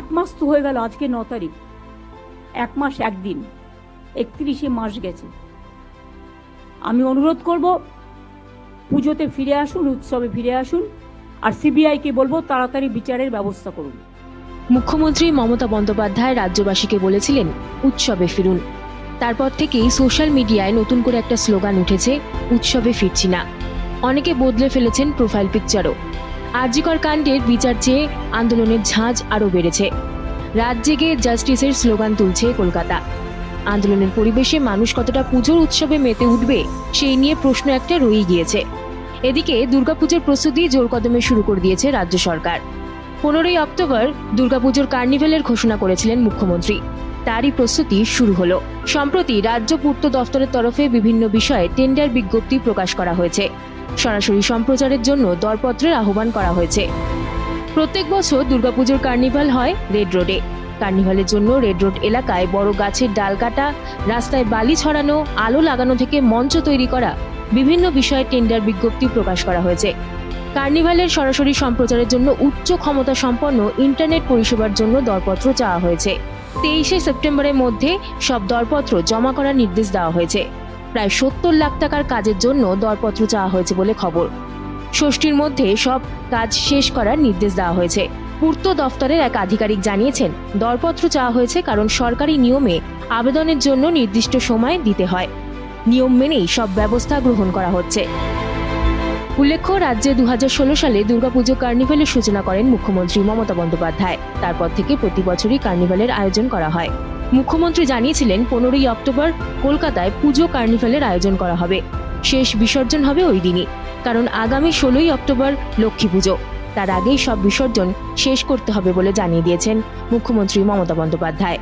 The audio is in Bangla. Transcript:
এক মাস তো হয়ে গেল, আজকে ন তারিখ। এক মাস একদিন, একত্রিশে মাস গেছে। আমি অনুরোধ করব, পুজোতে ফিরে আসুন, উৎসবে ফিরে আসুন, আর সিবিআইকে বলব, তাড়াতাড়ি বিচারের ব্যবস্থা করুন। মুখ্যমন্ত্রী মমতা বন্দ্যোপাধ্যায় রাজ্যবাসীকে বলেছিলেন, উৎসবে ফিরুন। তারপর থেকেই সোশ্যাল মিডিয়ায় নতুন করে একটা স্লোগান উঠেছে, উৎসবে ফিরছি না। অনেকে বদলে ফেলেছেন প্রোফাইল পিকচারও আরজিকর কাণ্ডের বিচার চেয়ে আন্দোলনের ঝাঁজ আরও বেড়েছে। রাত জেগে জাস্টিসের স্লোগান তুলছে কলকাতা। আন্দোলনের পরিবেশে মানুষ কতটা পুজোর উৎসবে মেতে উঠবে, সেই নিয়ে প্রশ্ন একটা রয়েই গিয়েছে। এদিকে দুর্গাপুজোর প্রস্তুতি জোর কদমে শুরু করে দিয়েছে রাজ্য সরকার। পনেরোই অক্টোবর দুর্গাপুজোর কার্নিভেলের ঘোষণা করেছিলেন মুখ্যমন্ত্রী। তারই প্রস্তুতি শুরু হলো। সম্প্রতি রাজ্য পূর্ত দফতরের তরফে বিভিন্ন বিষয়ে টেন্ডার বিজ্ঞপ্তি প্রকাশ করা হয়েছে। সরাসরি সম্প্রচারের জন্য দরপত্রের আহ্বান করা হয়েছে। প্রত্যেক বছর দুর্গাপুজোর কার্নিভাল হয় রেড রোডে। কার্নিভালের জন্য রেড রোড এলাকায় বড় গাছের ডাল কাটা, রাস্তায় বালি ছড়ানো, আলো লাগানো থেকে মঞ্চ তৈরি করা বিভিন্ন বিষয়ে টেন্ডার বিজ্ঞপ্তি প্রকাশ করা হয়েছে। কার্নিভালের সরাসরি সম্প্রচারের জন্য উচ্চ ক্ষমতা সম্পন্ন ইন্টারনেট পরিষেবার জন্য দরপত্র চাওয়া হয়েছে। তেইশে সেপ্টেম্বরের মধ্যে সব দরপত্র জমা করার নির্দেশ দেওয়া হয়েছে। প্রায় সত্তর লাখ টাকার কাজের জন্য দরপত্র চাওয়া হয়েছে বলে খবর। ষষ্ঠীর মধ্যে সব কাজ শেষ করার নির্দেশ দেওয়া হয়েছে। পূর্ত দফতরের এক আধিকারিক জানিয়েছেন, দরপত্র চাওয়া হয়েছে কারণ সরকারি নিয়মে আবেদনের জন্য নির্দিষ্ট সময় দিতে হয়। নিয়ম মেনেই সব ব্যবস্থা গ্রহণ করা হচ্ছে। উল্লেখ্য, রাজ্যে দু হাজার ষোলো সালে দুর্গাপুজো কার্নিভ্যালের সূচনা করেন মুখ্যমন্ত্রী মমতা বন্দ্যোপাধ্যায়। তারপর থেকে প্রতি বছরই কার্নিভালের আয়োজন করা হয়। মুখ্যমন্ত্রী জানিয়েছিলেন, পনেরোই অক্টোবর কলকাতায় পুজো কার্নিভালের আয়োজন করা হবে। শেষ বিসর্জন হবে ওই দিনই, কারণ আগামী ষোলোই অক্টোবর লক্ষ্মী পুজো। তার আগেই সব বিসর্জন শেষ করতে হবে বলে জানিয়ে দিয়েছেন মুখ্যমন্ত্রী মমতা বন্দ্যোপাধ্যায়।